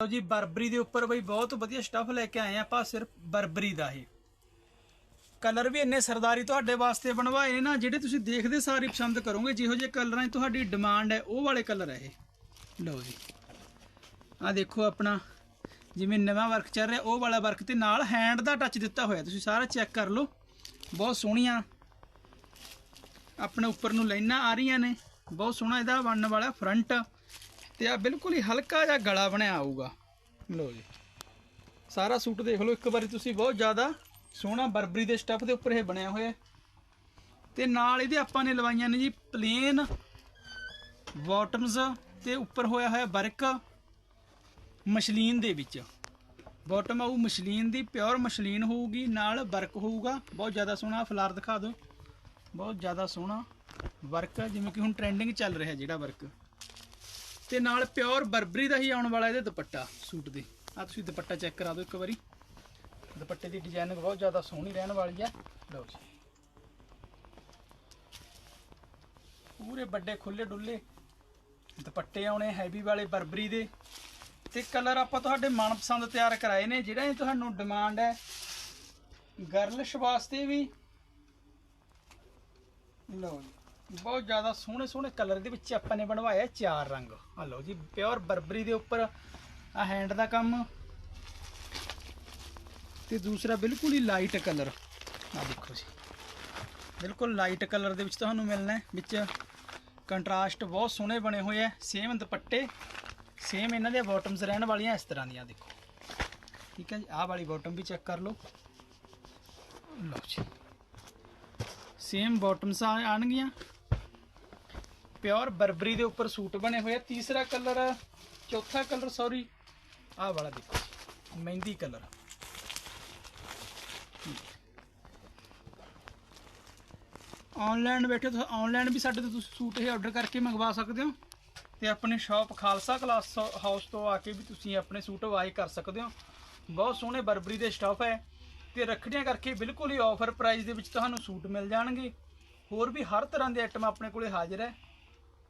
ਲਓ ਜੀ, ਬਰਬਰੀ ਦੇ ਉੱਪਰ ਬਈ ਬਹੁਤ ਵਧੀਆ ਸਟੱਫ ਲੈ ਕੇ ਆਏ ਆ ਆਪਾਂ, ਸਿਰਫ ਬਰਬਰੀ ਦਾ ਇਹ ਕਲਰ ਵੀ ਇੰਨੇ ਸਰਦਾਰੀ ਤੁਹਾਡੇ ਵਾਸਤੇ ਬਣਵਾਏ ਨੇ ਨਾ, ਜਿਹੜੇ ਤੁਸੀਂ ਦੇਖਦੇ ਸਾਰੇ ਪਸੰਦ ਕਰੋਗੇ, ਜਿਹੋ ਜਿਹੇ ਕਲਰਾਂ ਦੀ ਤੁਹਾਡੀ ਡਿਮਾਂਡ ਹੈ, ਉਹ ਵਾਲੇ ਕਲਰ ਹੈ ਇਹ। ਲਓ ਜੀ। ਆ ਦੇਖੋ ਆਪਣਾ, ਜਿਵੇਂ ਨਵਾਂ ਵਰਕ ਚੱਲ ਰਿਹਾ, ਉਹ ਵਾਲਾ ਵਰਕ ਤੇ ਨਾਲ ਹੈਂਡ ਦਾ ਟੱਚ ਦਿੱਤਾ ਹੋਇਆ, ਤੁਸੀਂ ਸਾਰਾ ਚੈੱਕ ਕਰ ਲਓ। ਬਹੁਤ ਸੋਹਣੀਆਂ, ਆਪਣੇ ਉੱਪਰ ਨੂੰ ਲਾਈਨਾਂ ਆ ਰਹੀਆਂ ਨੇ, ਬਹੁਤ ਸੋਹਣਾ ਇਹਦਾ ਬਣਨ ਵਾਲਾ ਫਰੰਟ ਤੇ ਆ ਬਿਲਕੁਲ ਹੀ ਹਲਕਾ ਜਿਹਾ ਗਲਾ ਬਣਿਆ ਆਊਗਾ। ਲਓ ਜੀ। ਸਾਰਾ ਸੂਟ ਦੇਖ ਲਓ, ਇੱਕ ਵਾਰੀ ਤੁਸੀਂ ਬਹੁਤ ਜ਼ਿਆਦਾ ਸੋਹਣਾ ਬਰਬਰੀ ਦੇ ਸਟੱਫ ਦੇ ਉੱਪਰ ਇਹ ਬਣਿਆ ਹੋਇਆ ਹੈ। ਤੇ ਨਾਲ ਇਹਦੇ ਆਪਾਂ ਨੇ ਲਵਾਈਆਂ ਨੇ ਜੀ ਪਲੇਨ ਬਾਟਮਸ ਤੇ ਉੱਪਰ ਹੋਇਆ ਹੋਇਆ ਵਰਕ ਮਸ਼ਲੀਨ ਦੇ ਵਿੱਚ। ਬਾਟਮ ਆਊ ਮਸ਼ਲੀਨ ਦੀ ਪਿਓਰ ਮਸ਼ਲੀਨ ਹੋਊਗੀ, ਨਾਲ ਵਰਕ ਹੋਊਗਾ। ਬਹੁਤ ਜ਼ਿਆਦਾ ਸੋਹਣਾ, ਫਲਾਰ ਦਿਖਾ ਦਿਓ। ਬਹੁਤ ਜ਼ਿਆਦਾ ਸੋਹਣਾ ਵਰਕ ਜਿਵੇਂ ਕਿ ਹੁਣ ਟ੍ਰੈਂਡਿੰਗ ਚੱਲ ਰਿਹਾ ਜਿਹੜਾ ਵਰਕ ਤੇ ਨਾਲ ਪਿਓਰ ਬਰਬਰੀ ਦਾ ਹੀ ਆਉਣ ਵਾਲਾ ਇਹਦੇ ਦੁਪੱਟਾ, ਸੂਟ ਦੇ। ਆ ਤੁਸੀਂ ਦੁਪੱਟਾ ਚੈੱਕ ਕਰਾ ਦਿਓ ਇੱਕ ਵਾਰੀ। ਦੁਪੱਟੇ ਦੀ ਡਿਜ਼ਾਈਨਿੰਗ ਬਹੁਤ ਜ਼ਿਆਦਾ ਸੋਹਣੀ ਰਹਿਣ ਵਾਲੀ ਹੈ। ਲਓ ਜੀ। ਪੂਰੇ ਵੱਡੇ ਖੁੱਲੇ ਡੁੱਲੇ ਦੁਪੱਟੇ ਆਉਣੇ ਹੈਵੀ ਵਾਲੇ ਬਰਬਰੀ ਦੇ। ਤੇ ਕਲਰ ਆਪਾਂ ਤੁਹਾਡੇ ਮਨਪਸੰਦ ਤਿਆਰ ਕਰਾਏ ਨੇ, ਜਿਹੜਾ ਇਹ ਤੁਹਾਨੂੰ ਡਿਮਾਂਡ ਹੈ। ਗਰਲਸ਼ ਵਾਸਤੇ ਵੀ। ਲਓ ਜੀ। ਬਹੁਤ ਜ਼ਿਆਦਾ ਸੋਹਣੇ ਸੋਹਣੇ ਕਲਰ ਦੇ ਵਿੱਚ ਆਪਾਂ ਨੇ ਬਣਵਾਇਆ ਚਾਰ ਰੰਗ। ਆ ਲਓ ਜੀ, ਪਿਓਰ ਬਰਬਰੀ ਦੇ ਉੱਪਰ ਆ ਹੈਂਡ ਦਾ ਕੰਮ। ਤੇ ਦੂਸਰਾ ਬਿਲਕੁਲ ਹੀ ਲਾਈਟ ਕਲਰ ਆ ਦੇਖੋ ਜੀ, ਬਿਲਕੁਲ ਲਾਈਟ ਕਲਰ ਦੇ ਵਿੱਚ ਤੁਹਾਨੂੰ ਮਿਲਣਾ ਹੈ, ਵਿੱਚ ਕੰਟਰਾਸਟ ਬਹੁਤ ਸੋਹਣੇ ਬਣੇ ਹੋਏ ਆ ਸੇਮ ਦੁਪੱਟੇ ਸੇਮ ਇਹਨਾਂ ਦੇ ਬਾਟਮਸ ਰਹਿਣ ਵਾਲੀਆਂ ਇਸ ਤਰ੍ਹਾਂ ਦੀਆਂ, ਦੇਖੋ। ਠੀਕ ਹੈ ਜੀ, ਆਹ ਵਾਲੀ ਬਾਟਮ ਵੀ ਚੈੱਕ ਕਰ ਲਓ। ਲਓ ਜੀ ਸੇਮ ਬਾਟਮਸ ਆਣਗੀਆਂ ਪਿਓਰ ਬਰਬਰੀ ਦੇ ਉੱਪਰ ਸੂਟ ਬਣੇ ਹੋਏ ਆ। ਤੀਸਰਾ ਕਲਰ, ਚੌਥਾ ਕਲਰ ਸੌਰੀ ਆਹ ਵਾਲਾ ਦੇਖੋ ਮਹਿੰਦੀ ਕਲਰ। ਆਨਲਾਈਨ ਬੈਠੇ ਤੁਸੀਂ ਆਨਲਾਈਨ ਵੀ ਸਾਡੇ ਤੋਂ ਤੁਸੀਂ ਸੂਟ ਇਹ ਆਰਡਰ ਕਰਕੇ ਮੰਗਵਾ ਸਕਦੇ ਹੋ ਤੇ ਆਪਣੇ ਸ਼ਾਪ ਖਾਲਸਾ ਕਲਾਸ ਹਾਊਸ ਤੋਂ ਆ ਕੇ ਵੀ ਤੁਸੀਂ ਆਪਣੇ ਸੂਟ ਵਾਈ ਕਰ ਸਕਦੇ ਹੋ। ਬਹੁਤ ਸੋਹਣੇ ਬਰਬਰੀ ਦੇ ਸਟਫ ਹੈ ਤੇ ਰੱਖੜੀਆਂ ਕਰਕੇ ਬਿਲਕੁਲ ਹੀ ਆਫਰ ਪ੍ਰਾਈਸ ਦੇ ਵਿੱਚ ਤੁਹਾਨੂੰ ਸੂਟ ਮਿਲ ਜਾਣਗੇ। ਹੋਰ ਵੀ ਹਰ ਤਰ੍ਹਾਂ ਦੇ ਆਈਟਮ ਆਪਣੇ ਕੋਲੇ ਹਾਜ਼ਰ ਹੈ।